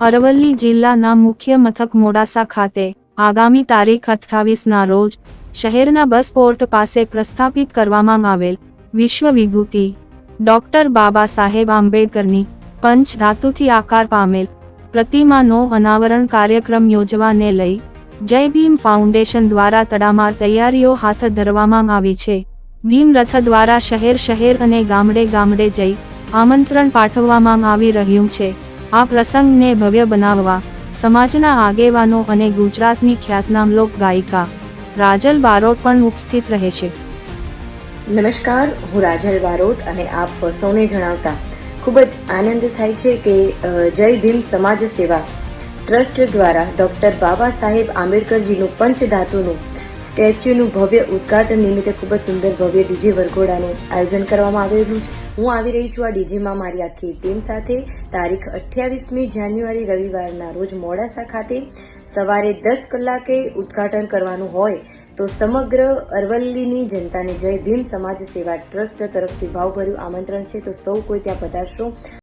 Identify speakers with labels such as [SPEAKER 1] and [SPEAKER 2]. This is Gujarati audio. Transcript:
[SPEAKER 1] અરવલ્લી જિલ્લાના મુખ્ય મથક મોડાસા ખાતે આગામી તારીખ અઠ્ઠાવીસના રોજ શહેરના બસ પોર્ટ પાસે પ્રસ્થાપિત કરવામાં આવેલ વિશ્વ વિભૂતિ ડોક્ટર બાબા સાહેબ આંબેડકરની પંચ ધાતુથી આકાર પામેલ પ્રતિમાનો અનાવરણ કાર્યક્રમ યોજવાને લઈ જય ભીમ ફાઉન્ડેશન દ્વારા તડામાર તૈયારીઓ હાથ ધરવામાં આવી છે. ભીમ રથ દ્વારા શહેર શહેર અને ગામડે ગામડે જઈ આમંત્રણ પાઠવવામાં આવી રહ્યું છે. આ પ્રસંગને ભવ્ય બનાવવા, સમાજના આગેવાનો અને ગુજરાતની ખ્યાતનામ લોક ગાયિકા, રાજલ બારોટ પણ ઉપસ્થિત રહેશે.
[SPEAKER 2] નમસ્કાર, હું રાજલ બારોટ અને આપ સૌને જણાવતા ખૂબ જ આનંદ થાય છે કે જય ભીમ સમાજ સેવા ટ્રસ્ટ દ્વારા ડોક્ટર બાબા સાહેબ આંબેડકરજીનું પંચધાતુનું સ્ટેચ્યુનું ભવ્ય ઉદ્ઘાટન નિમિત્તે ખૂબ જ સુંદર ભવ્ય ડીજે વરઘોડાનું આયોજન કરવામાં આવેલું છે. હું આવી રહી છું આ ડીજેમાં મારી આખી ટીમ સાથે. તારીખ અઠ્યાવીસમી જાન્યુઆરી રવિવારના રોજ મોડાસા ખાતે સવારે દસ કલાકે ઉદ્ઘાટન કરવાનું હોય તો સમગ્ર અરવલ્લીની જનતાને જય ભીમ સમાજ સેવા ટ્રસ્ટ તરફથી ભાવભર્યું આમંત્રણ છે. તો સૌ કોઈ ત્યાં પધારશો.